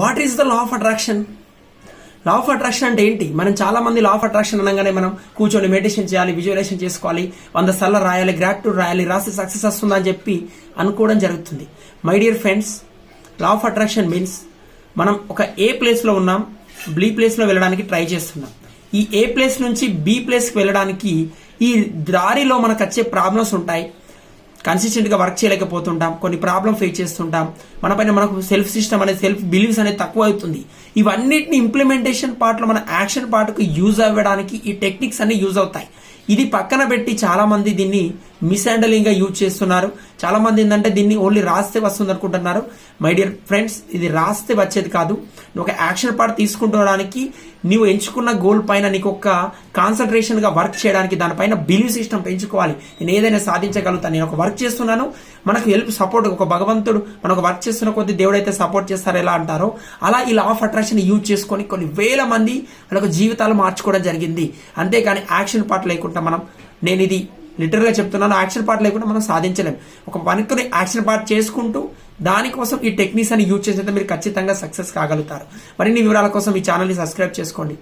What is the law of attraction? Law of attraction అంటే ఏంటి? మనం చాలా మంది లా ఆఫ్ అట్రాక్షన్ అనగానే మనం కూర్చొని మెడిటేషన్ చేయాలి విజువలైజేషన్ చేసుకోవాలి వంద సార్లు రాయాలి గ్రాట్యూడ్ రాయాలి రాస్తే సక్సెస్ వస్తుందని చెప్పి అనుకోవడం జరుగుతుంది. My dear friends law of attraction means మనం ఒక ఏ ప్లేస్లో ఉన్నాం బి ప్లేస్లో వెళ్ళడానికి ట్రై చేస్తున్నాం. ఈ ఏ ప్లేస్ నుంచి బి ప్లేస్కి వెళ్ళడానికి ఈ దారిలో మనకు వచ్చే ప్రాబ్లమ్స్ ఉంటాయి. కన్సిస్టెంట్గా వర్క్ చేయలేకపోతుంటాం కొన్ని ప్రాబ్లం ఫేస్ చేస్తుంటాం. మన పైన మనకు సెల్ఫ్ సిస్టమ్ అనేది సెల్ఫ్ బిలీవ్స్ అనేది తక్కువ అవుతుంది. ఇవన్నిటిని ఇంప్లిమెంటేషన్ పార్ట్లో మన యాక్షన్ పార్ట్కు యూజ్ అవ్వడానికి ఈ టెక్నిక్స్ అన్ని యూజ్ అవుతాయి. ఇది పక్కన పెట్టి చాలా మంది దీన్ని మిస్హ్యాండలింగ్గా యూజ్ చేస్తున్నారు. చాలా మంది ఏంటంటే దీన్ని ఓన్లీ రాస్తే వస్తుంది అనుకుంటున్నారు. మై డియర్ ఫ్రెండ్స్ ఇది రాస్తే వచ్చేది కాదు. ఒక యాక్షన్ పార్ట్ తీసుకుంటడానికి నువ్వు ఎంచుకున్న గోల్ పైన నీకు ఒక కాన్సన్ట్రేషన్గా వర్క్ చేయడానికి దానిపైన బిలీవ్ సిస్టమ్ పెంచుకోవాలి. నేను ఏదైనా సాధించగలుగుతాను నేను ఒక వర్క్ చేస్తున్నాను. మనకు హెల్ప్ సపోర్ట్ ఒక భగవంతుడు మనకు వర్క్ చేస్తున్న కొద్ది దేవుడు అయితే సపోర్ట్ చేస్తారు ఎలా అంటారో? అలా ఈ లా ఆఫ్ అట్రాక్షన్ యూజ్ చేసుకొని కొన్ని వేల మంది వాళ్ళ జీవితాలు మార్చుకోవడం జరిగింది. అంతేకాని యాక్షన్ పార్ట్ లేకుండా మనం. నేను ఇది లిటరల్గా చెప్తున్నాను. యాక్షన్ పార్ట్ లేకుండా మనం సాధించలేం. ఒక పనికొని యాక్షన్ పార్ట్ చేసుకుంటూ దానికోసం ఈ టెక్నిక్స్ అని యూజ్ చేసేది మీరు ఖచ్చితంగా సక్సెస్ కాగలుగుతారు. మరిన్ని వివరాల కోసం ఈ ఛానల్ని సబ్స్క్రైబ్ చేసుకోండి.